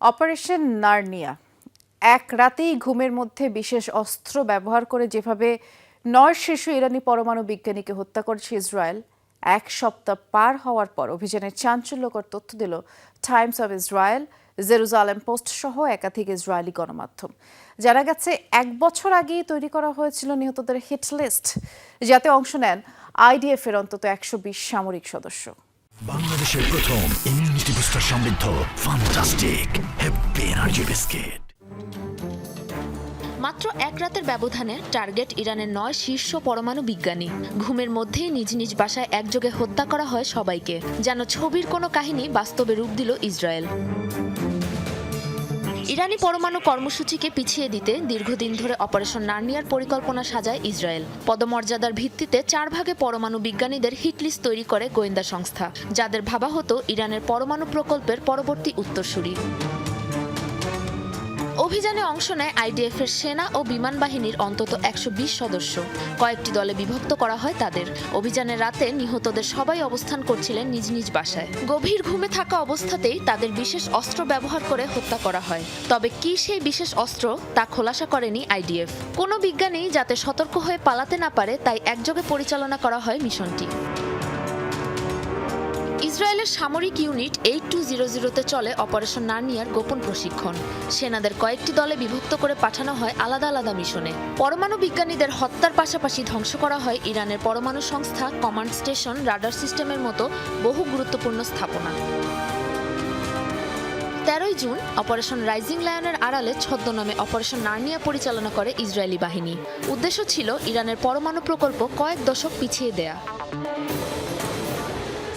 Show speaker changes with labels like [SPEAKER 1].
[SPEAKER 1] Operation Narnia. এক রাতেই ঘুমের মধ্যে বিশেষ অস্ত্র ব্যবহার করে যেভাবে নয় শিশু ইরানি পরমাণু বিজ্ঞানীকে হত্যা করেছে ইসরায়েল, এক সপ্তাহ পার হওয়ার পর অভিযানের চাঞ্চল্যকর তথ্য দিল Times of Israel, Jerusalem Post সহ একাধিক ইসরায়েলি গণমাধ্যম। জানা গেছে, এক বছর আগেই তৈরি করা হয়েছিল নিহতদের হিট লিস্ট, যাতে অংশ নেন আইডিএফ এর অন্তত একশো বিশ সামরিক সদস্য।
[SPEAKER 2] বাংলাদেশের প্রথম ইমিউনিটি বুস্টার সমৃদ্ধ ফান্টাস্টিক হ্যাপি এনার্জি বিস্কিট।
[SPEAKER 3] মাত্র এক রাতের ব্যবধানে টার্গেট ইরানের নয় শীর্ষ পরমাণু বিজ্ঞানী। ঘুমের মধ্যেই নিজ নিজ বাসায় একযোগে হত্যা করা হয় সবাইকে, যেন ছবির কোনো কাহিনী বাস্তবে রূপ দিল ইসরায়েল। ইরানি পরমাণু কর্মসূচিকে পিছিয়ে দিতে দীর্ঘদিন ধরে অপারেশন নার্নিয়ার পরিকল্পনা সাজায় ইসরায়েল। পদমর্যাদার ভিত্তিতে চার ভাগে পরমাণু বিজ্ঞানীদের হিটলিস্ট তৈরি করে গোয়েন্দা সংস্থা, যাদের ভাবা হতো ইরানের পরমাণু প্রকল্পের পরবর্তী উত্তরসূরি। অভিযানে অংশ নেয় আইডিএফ এর সেনা ও বিমান বাহিনীর অন্তত একশো বিশ সদস্য। কয়েকটি দলে বিভক্ত করা হয় তাদের। অভিযানের রাতে নিহতদের সবাই অবস্থান করছিলেন নিজ নিজ বাসায়। গভীর ঘুমে থাকা অবস্থাতেই তাদের বিশেষ অস্ত্র ব্যবহার করে হত্যা করা হয়। তবে কি সেই বিশেষ অস্ত্র, তা খোলাসা করেনি আইডিএফ। কোনো বিজ্ঞানী যাতে সতর্ক হয়ে পালাতে না পারে, তাই একযোগে পরিচালনা করা হয় মিশনটি। ইসরায়েলের সামরিক ইউনিট এইট টু জিরো জিরোতে চলে অপারেশন নার্নিয়ার গোপন প্রশিক্ষণ। সেনাদের কয়েকটি দলে বিভক্ত করে পাঠানো হয় আলাদা আলাদা মিশনে। পরমাণু বিজ্ঞানীদের হত্যার পাশাপাশি ধ্বংস করা হয় ইরানের পরমাণু সংস্থা কমান্ড স্টেশন রাডার সিস্টেমের মতো বহু গুরুত্বপূর্ণ স্থাপনা। তেরোই জুন অপারেশন রাইজিং লায়নের আড়ালে ছদ্মনামে অপারেশন নার্নিয়া পরিচালনা করে ইসরায়েলি বাহিনী। উদ্দেশ্য ছিল ইরানের পরমাণু প্রকল্প কয়েক দশক পিছিয়ে দেয়া।